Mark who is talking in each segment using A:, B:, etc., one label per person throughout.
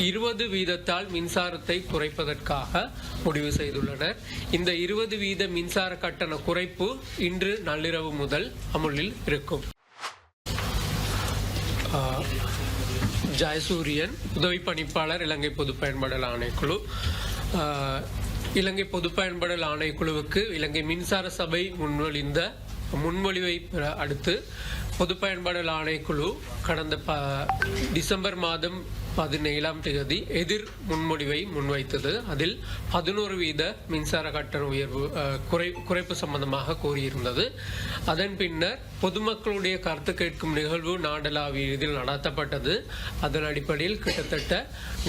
A: இருபது வீதத்தால் மின்சாரத்தை குறைப்பதற்காக முடிவு செய்துள்ளனர். இந்த இருபது வீத மின்சார கட்டண குறைப்பு இன்று நள்ளிரவு முதல் அமுலில் இருக்கும். ஜெயசூரியன் உதவி பணிப்பாளர் இலங்கை பொது பயன்பாடல் ஆணைக்குழு. ஆஹ், இலங்கை பொது பயன்பாடல் ஆணைக்குழுவுக்கு இலங்கை மின்சார சபை முன்வழிந்த முன்மொழிவை அடுத்து பொது பயன்பாடல் ஆணைக்குழு கடந்த ப டிசம்பர் மாதம் பதினேழாம் தேதி எதிர் முன்மொழிவை முன்வைத்தது. அதில் பதினோரு வீத மின்சார கட்டண உயர்வு குறை குறைப்பு சம்பந்தமாக கூறியிருந்தது. அதன் பின்னர் பொதுமக்களுடைய கருத்து கேட்கும் நிகழ்வு நாடளாவிய இதில் நடத்தப்பட்டது. அதன் அடிப்படையில் கிட்டத்தட்ட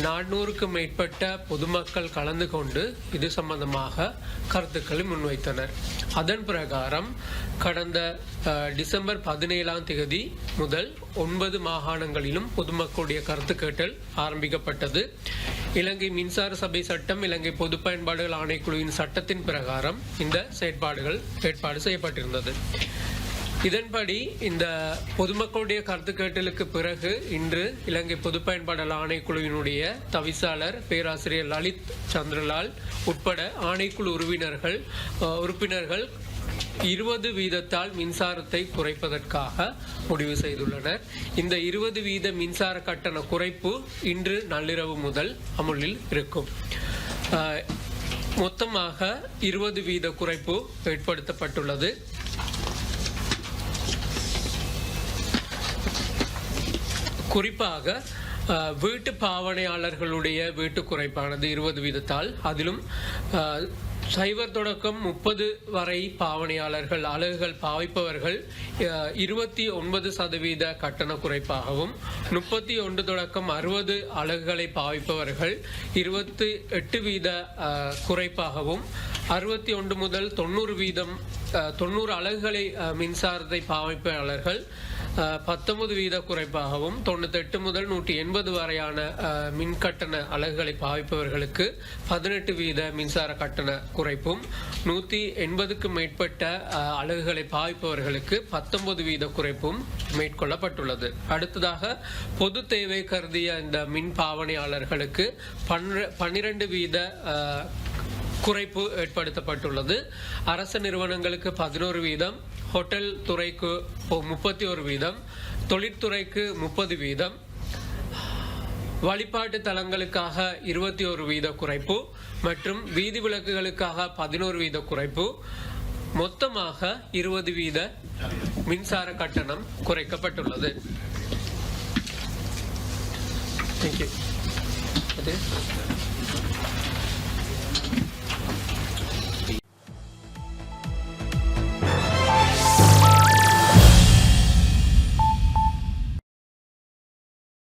A: நானூறுக்கும் மேற்பட்ட பொதுமக்கள் கலந்து கொண்டு இது சம்பந்தமாக கருத்துக்களை முன்வைத்தனர். அதன் பிரகாரம் கடந்த டிசம்பர் பதினேழாம் தேதி முதல் ஒன்பது மாகாணங்களிலும் பொதுமக்களுடைய கருத்து கேட்டல் ஆரம்பிக்கப்பட்டது. இலங்கை மின்சார சபை சட்டம் இலங்கை பொது பயன்பாடுகள் ஆணைக்குழுவின் சட்டத்தின் பிரகாரம் இந்த செயற்பாடுகள் ஏற்பாடு செய்யப்பட்டிருந்தது. இதன்படி இந்த பொதுமக்களுடைய கருத்து கேட்டலுக்கு பிறகு இன்று இலங்கை பொது பயன்பாடல் ஆணைக்குழுவினுடைய தவிசாளர் பேராசிரியர் லலித் சந்திரலால் உட்பட ஆணைக்குழு உறுப்பினர்கள் உறுப்பினர்கள் இருபது வீதத்தால் மின்சாரத்தை குறைப்பதற்காக முடிவு செய்துள்ளனர். இந்த இருபது வீத மின்சார கட்டண குறைப்பு இன்று நள்ளிரவு முதல் அமுலில் இருக்கும். மொத்தமாக இருபது வீத குறைப்பு ஏற்படுத்தப்பட்டுள்ளது. குறிப்பாக வீட்டு பாவனையாளர்களுடைய வீட்டு குறைப்பானது இருபது வீதத்தால் அதிலும் சைவர் தொடக்கம் முப்பது வரை பாவனையாளர்கள் அலகுகள் பாவிப்பவர்கள் அஹ், இருபத்தி ஒன்பது சதவீத கட்டண குறைப்பாகவும் முப்பத்தி ஒன்று தொடக்கம் அறுபது அலகுகளை பாவிப்பவர்கள் இருபத்தி எட்டு வீத குறைப்பாகவும் அறுபத்தி ஒன்று முதல் தொண்ணூறு வீதம் தொண்ணூறு அலகுகளை மின்சாரத்தை பாவிப்பாளர்கள் பத்தொன்பது வீத குறைப்பாகவும் தொண்ணூத்தெட்டு முதல் நூற்றி எண்பது வரையான மின் கட்டண அலகுகளை பாவிப்பவர்களுக்கு பதினெட்டு வீத மின்சார கட்டண குறைப்பும் நூற்றி எண்பதுக்கு மேற்பட்ட அலகுகளை பாவிப்பவர்களுக்கு பத்தொன்பது வீத குறைப்பும் மேற்கொள்ளப்பட்டுள்ளது. அடுத்ததாக பொது தேவை கருதிய இந்த மின் பாவனையாளர்களுக்கு பன்னிரண்டு வீத குறைப்பு ஏற்படுத்தப்பட்டுள்ளது. அரசு நிறுவனங்களுக்கு பதினோரு வீதம் ஹோட்டல் துறைக்கு முப்பத்தி ஒரு வீதம் தொழிற்துறைக்கு முப்பது வீதம் வழிபாட்டு தலங்களுக்காக இருபத்தி ஒரு வீத குறைப்பு மற்றும் வீதி விளக்குகளுக்காக பதினோரு வீத குறைப்பு. மொத்தமாக இருபது வீத மின்சார கட்டணம் குறைக்கப்பட்டுள்ளது. Thank you.